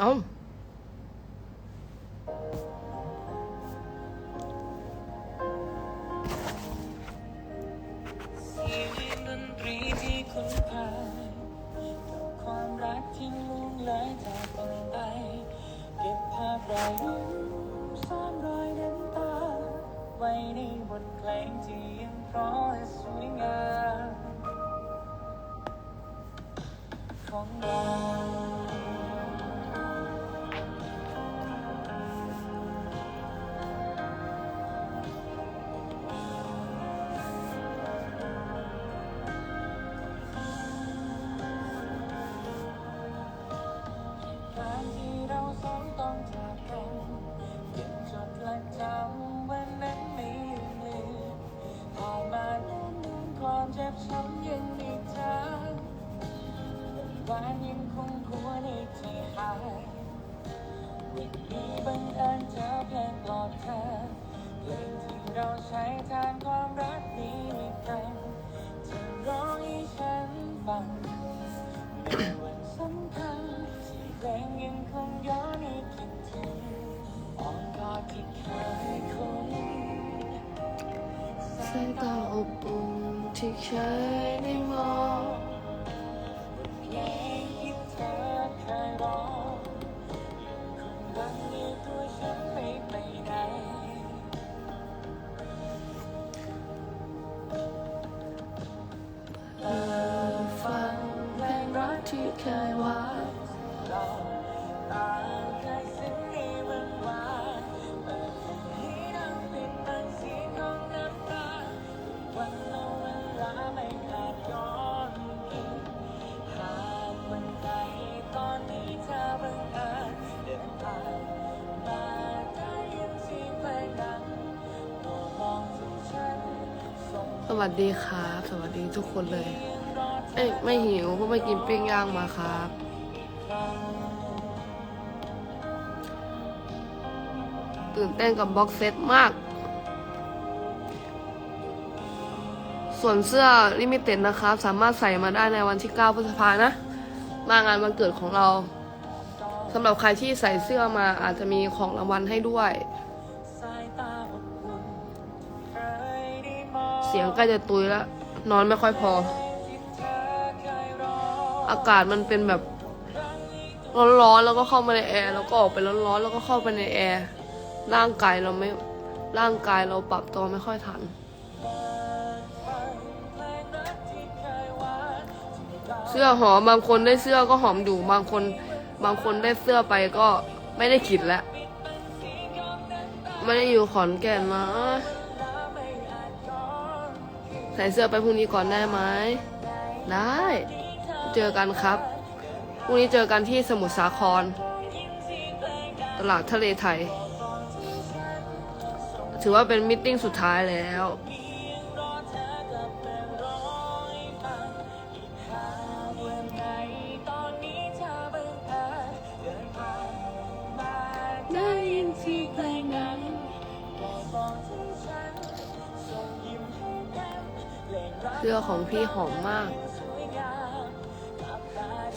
เอ้า สายตาอบอุ่นที่เคยได้มอง วัสดีครับ สวัสดีทุกคนเลย เอ้ยไม่หิวเพราะไม่กินปิ้งย่างมาครับ ตื่นเต้นกับบ็อกเซตมาก ส่วนเสื้อลิมิเต็ดนะครับ สามารถใส่มาได้ในวันที่ 9 พฤษภานะ มางานวันเกิดของเราสำหรับใครที่ใส่เสื้อมาอาจจะมีของรางวัลให้ด้วย เสียงใกล้จะตุยแล้ว นอนไม่ค่อยพอ อากาศมันเป็นแบบร้อนๆแล้วก็เข้ามาในแอร์แล้วก็ออกไปร้อนๆแล้วก็เข้าไปในแอร์ร่างกายเราไม่ร่างกายเราปรับตัวไม่ค่อยทัน เสื้อหอมบางคนได้เสื้อก็หอมอยู่บางคน บางคนได้เสื้อไปก็ไม่ได้ขิดแล้วไม่ได้อยู่ขอนแก่นนะ ส่เสื้อไปพรุ่งนี้ก่อนได้ไหมได้ เจอกันครับพรุ่งนี้เจอกันที่สมุทรสาคร ตลาดทะเลไทย ถือว่าเป็นมิทติ้งสุดท้ายแล้ว เสื้อของพี่หอมมาก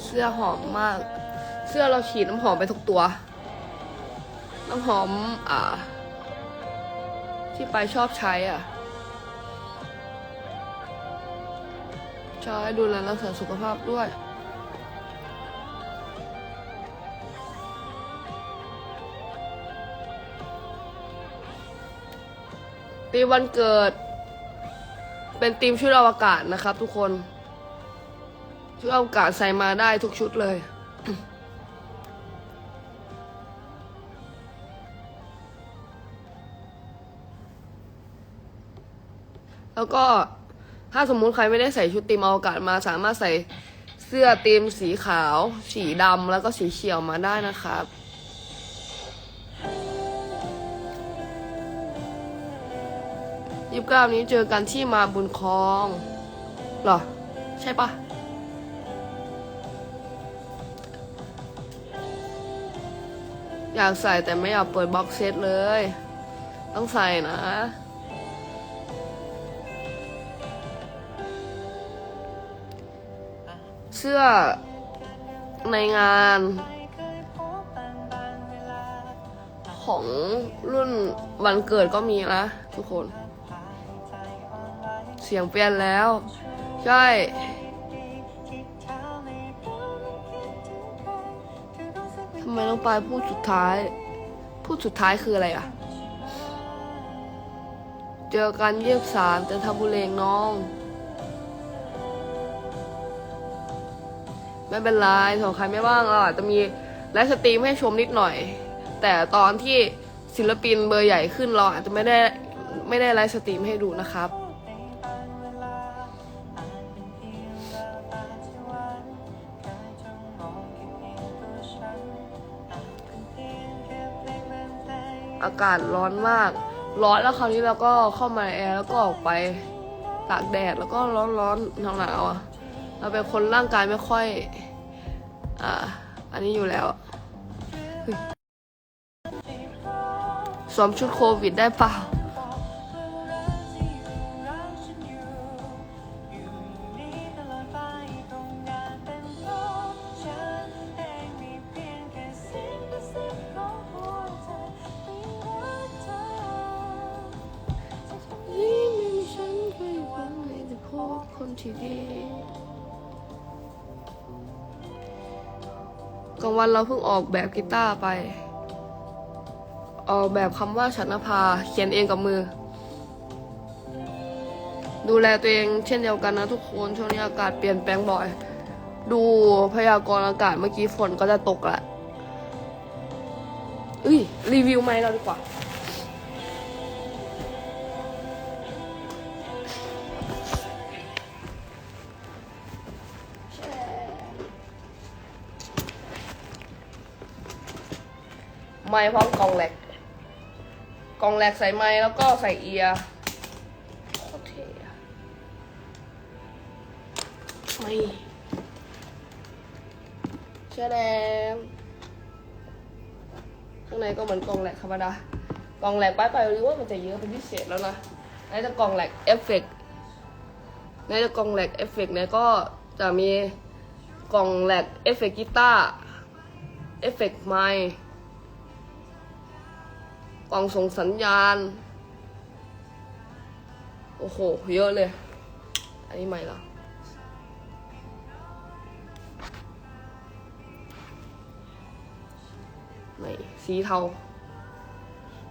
เสื้อหอมมาก เสื้อเราฉีดน้ำหอมไปทุกตัว น้ำหอมอ่า ที่ไปชอบใช้อะใช้ดูแลรักษาสุขภาพด้วยปีวันเกิด เป็นทีมชุดอวกาศนะครับทุกคน ชุดอวกาศใส่มาได้ทุกชุดเลย แล้วก็ถ้าสมมุติใครไม่ได้ใส่ชุดทีมอวกาศมาสามารถใส่เสื้อทีมสีขาว สีดำแล้วก็สีเขียวมาได้นะครับ ยี่สิบเก้านี้เจอกันที่มาบุญคลองหรอ ใช่ปะอยากใส่แต่ไม่อยากเปิดบ็อกเซตเลย ต้องใส่นะเสื้อในงานของรุ่นวันเกิดก็มีนะทุกคน เสียงเปลี่ยนแล้ว ใช่ ทำไมต้องไปพูดสุดท้าย พูดสุดท้ายคืออะไรอะเจอกันเยี่ยมสารจันทบุเรีน้อง ไม่เป็นไรสำหรับใครไม่ว่างเราอาจจะมีไลฟ์สตรีมให้ชมนิดหน่อย แต่ตอนที่ศิลปินเบอร์ใหญ่ขึ้นเราอาจจะไม่ได้ไม่ได้ไลฟ์สตรีมให้ดูนะครับ อากาศร้อนมาก ร้อนแล้วคราวนี้เราก็เข้ามาในแอร์แล้วก็ออกไปตากแดดแล้วก็ร้อนร้อนหนาวหนาวๆอะเราเป็นคนร่างกายไม่ค่อย อ่า อันนี้อยู่แล้วเฮ้ยสวมชุดโควิดได้เปล่า ที่ดีกลางวันเราเพิ่งออกแบบกีตาร์ไป ออกแบบคำว่าฉันนภาเขียนเองกับมือ ดูแลตัวเองเช่นเดียวกันนะทุกคนช่วงนี้อากาศเปลี่ยนแปลงบ่อย ดูพยากรณ์อากาศเมื่อกี้ฝนก็จะตกละอุ้ยรีวิวไหมเราดีกว่า ไม้พร้อมกล่องแหลก กล่องแหลกใส่ไม้แล้วก็ใส่เอียร์โคตรเท่ไม่เชื่อแดงข้างในก็เหมือนกล่องแหลกธรรมดากล่องแหลกไปไปรือว่ามันจะเยอะเป็นพิเศษแล้วนะในจะกล่องแหลกเอฟเฟกต์ในจะกล่องแหลกเอฟเฟกต์เนี่ยก็จะมีกล่องแหลกเอฟเฟกต์กีตาร์เอฟเฟกต์ไมค์ กล่องส่งสัญญาณ โอ้โห เยอะเลย อันนี้ใหม่ละใหม่สีเทา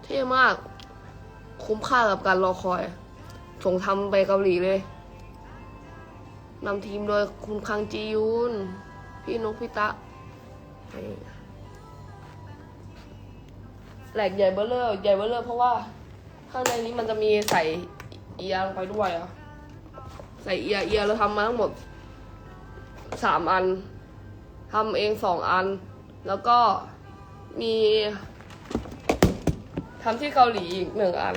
เท่มาก คุ้มค่ากับการรอคอย ส่งทำไปเกาหลีเลยนำทีมโดยคุณคังจียุน พี่นุกพี่ตะ แหลกใหญ่เบอร์เลอร์ใหญ่เบอร์เลอร์เพราะว่าข้างในนี้มันจะมีใส่เอียร์ลงไปด้วยอะใส่เอียร์เอียร์เราทำมาทั้งหมดสามอันทำเองสองอัน แล้วก็มีทำที่เกาหลีอีกหนึ่งอัน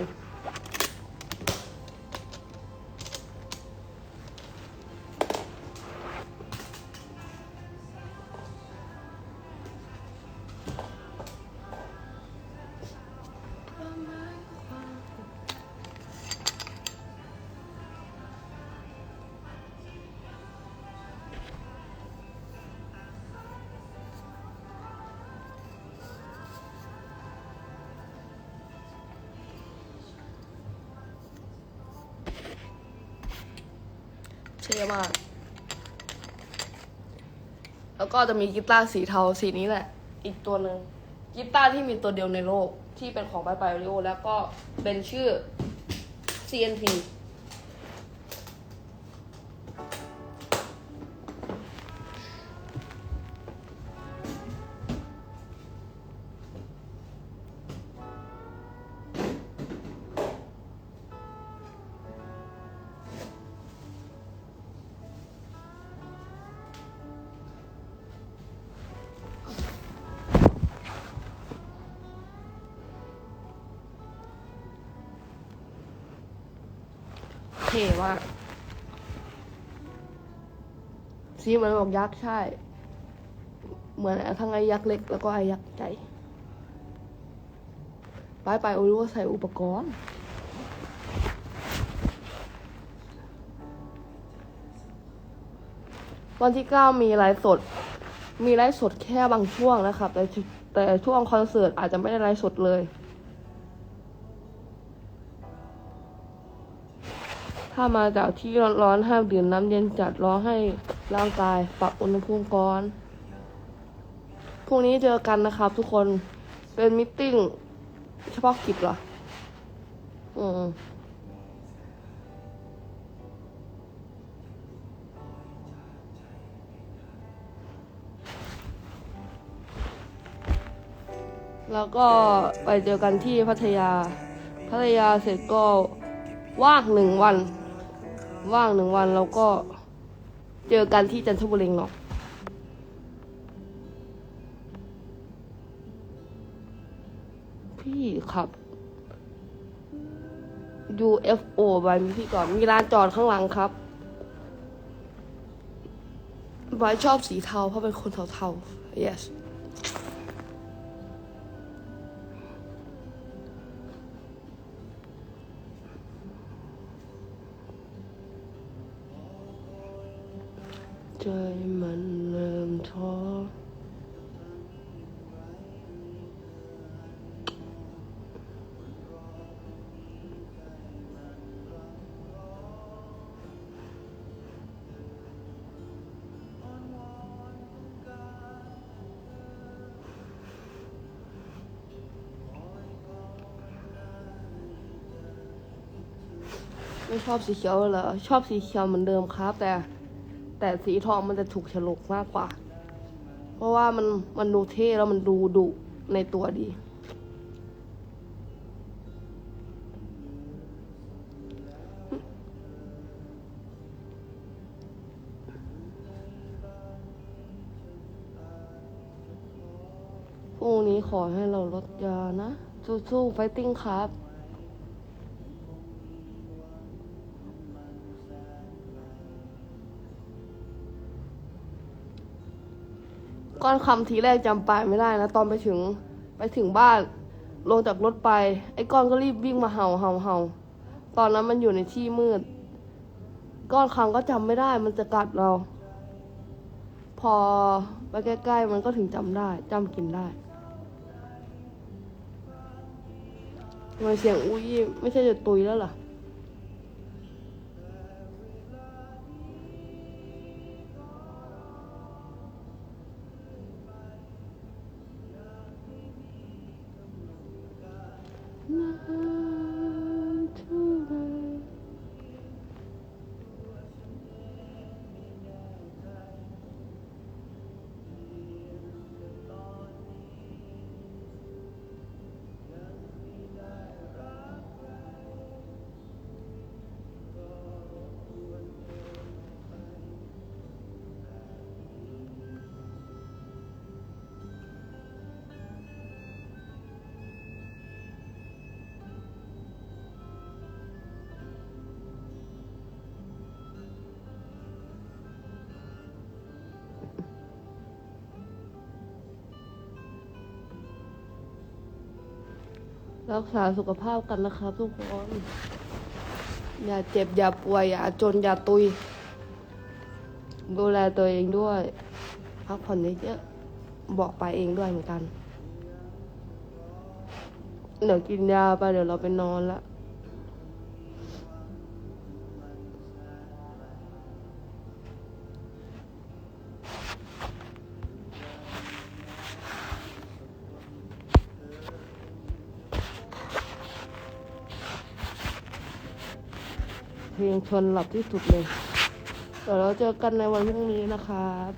เท่มาก แล้วก็จะมีกีตาร์สีเทาสีนี้แหละ อีกตัวหนึ่งกีตาร์ที่มีตัวเดียวในโลกที่เป็นของไบไบริโอแล้วก็เป็นชื่อ CNP ท่มากสีเหมือนบอกยักษ์ใช่ เหมือนทั้งไอ้ยักษ์เล็กแล้วก็ไอ้ยักษ์ใหญ่ไปไปโอรู้ว่าใส่อุปกรณ์วันที่เก้ามีไลฟ์สด มีไลฟ์สดแค่บางช่วงนะครับ แต่แต่ช่วงคอนเสิร์ตอาจจะไม่ได้ไลฟ์สดเลย ถ้ามาจากที่ร้อนๆห้ามดื่มน้ำเย็นจัดรอให้ร่างกายปรับอุณหภูมิก่อนพรุ่งนี้เจอกันนะครับ ทุกคนเป็นมิทติ้งเฉพาะกิจเหรอ อืมแล้วก็ไปเจอกันที่พัทยา พัทยาเสร็จก็ว่างหนึ่งวัน ว่างหนึ่งวันแล้วก็เจอกันที่จันทบุรีเนาะพี่ขับ UFO ไปมีพี่ก่อน มีร้านจอดข้างหลังครับบายชอบสีเทาเพราะเป็นคนเทาๆ yes ใจมันเริ่มท้อไม่ชอบสีเขียวเหรอชอบสีเขียวเหมือนเดิมครับแต่ แต่สีทองมันจะถูกฉลกมากกว่า เพราะว่ามันมันดูเท่แล้วมันดูดุในตัวดี พรุ่งนี้ขอให้เราลดยานะ สู้ๆไฟติ้งครับ ก้อนคำทีแรกจำปลายไม่ได้นะ ตอนไปถึงไปถึงบ้าน ลงจากรถไป ไอ้ก้อนก็รีบวิ่งมาเห่าเห่าเห่าตอนนั้นมันอยู่ในที่มืด ก้อนคำก็จำไม่ได้ มันจะกัดเรา พอไปใกล้ๆมันก็ถึงจำได้จำกินได้ทำไมเสียงอุ้ยไม่ใช่จะตุยแล้วล่ะ รักษาสุขภาพกันนะครับทุกคน อย่าเจ็บ อย่าป่วย อย่าจน อย่าตุย ดูแลตัวเองด้วย พักผ่อนเยอะๆบอกไปเองด้วยเหมือนกัน เดี๋ยวกินยาไปเดี๋ยวเราไปนอนละ เพลงชนหลับที่สุดเลย เดี๋ยวเราเจอกันในวันพรุ่งนี้นะครับ